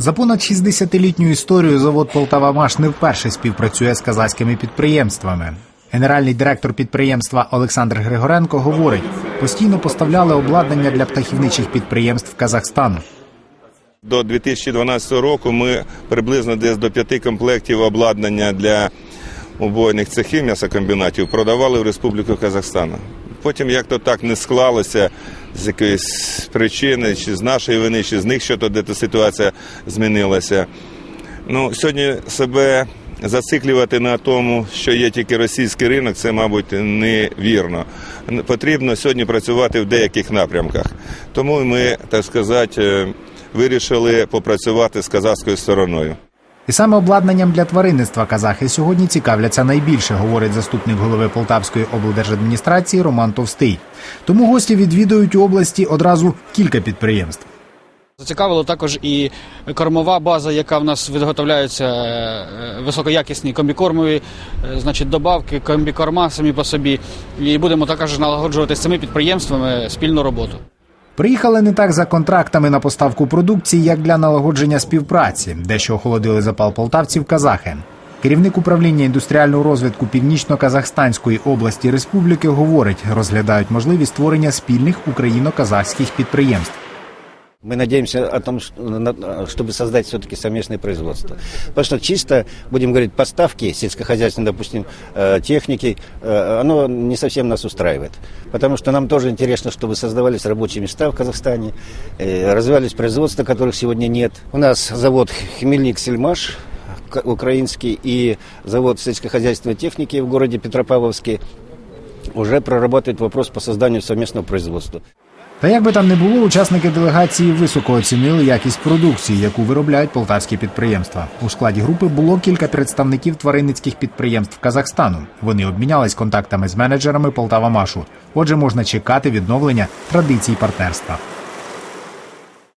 За понад 60-літню історію завод Полтава-Маш не вперше співпрацює з казахськими підприємствами. Генеральний директор підприємства Олександр Григоренко говорить, постійно поставляли обладнання для птахівничих підприємств Казахстану. До 2012 року ми приблизно десь до п'яти комплектів обладнання для убойних цехів м'ясокомбінатів продавали в Республіку Казахстан. Потім як то так не склалося з якоїсь причини, чи з нашої вини, чи з них що то де-то ситуація змінилася. Ну, сьогодні себе зациклювати на тому, що є тільки російський ринок, це, мабуть, невірно. Потрібно сьогодні працювати в деяких напрямках. Тому ми, так сказати, е, вирішили попрацювати з казахською стороною. І саме обладнанням для тваринництва казахи сьогодні цікавляться найбільше, говорить заступник голови Полтавської облдержадміністрації Роман Товстий. Тому гості відвідують у області одразу кілька підприємств. Зацікавило також і кормова база, яка в нас виготовляється е, високоякісні комбікормові, е, значить, добавки, комбікорма самі по собі. І будемо також налагоджувати з цими підприємствами спільну роботу. Приїхали не так за контрактами на поставку продукції, як для налагодження співпраці, дещо охолодили запал полтавців казахи. Керівник управління індустріального розвитку Північно-Казахстанської області республіки говорить, розглядають можливість створення спільних україно-казахських підприємств. Мы надеемся о том, чтобы создать все-таки совместное производство. Потому что чисто, будем говорить, поставки сельскохозяйственной, допустим, э, техники, э, оно не совсем нас устраивает. Потому что нам тоже интересно, чтобы создавались рабочие места в Казахстане, э, развивались производства, которых сегодня нет. У нас завод Хмельник Сельмаш украинский и завод сельскохозяйственной техники в городе Петропавловске уже прорабатывает вопрос по созданию совместного производства. Та як би там не було, учасники делегації високо оцінили якість продукції, яку виробляють полтавські підприємства. У складі групи було кілька представників тваринницьких підприємств Казахстану. Вони обмінялись контактами з менеджерами Полтава-Машу. Отже, можна чекати відновлення традицій партнерства.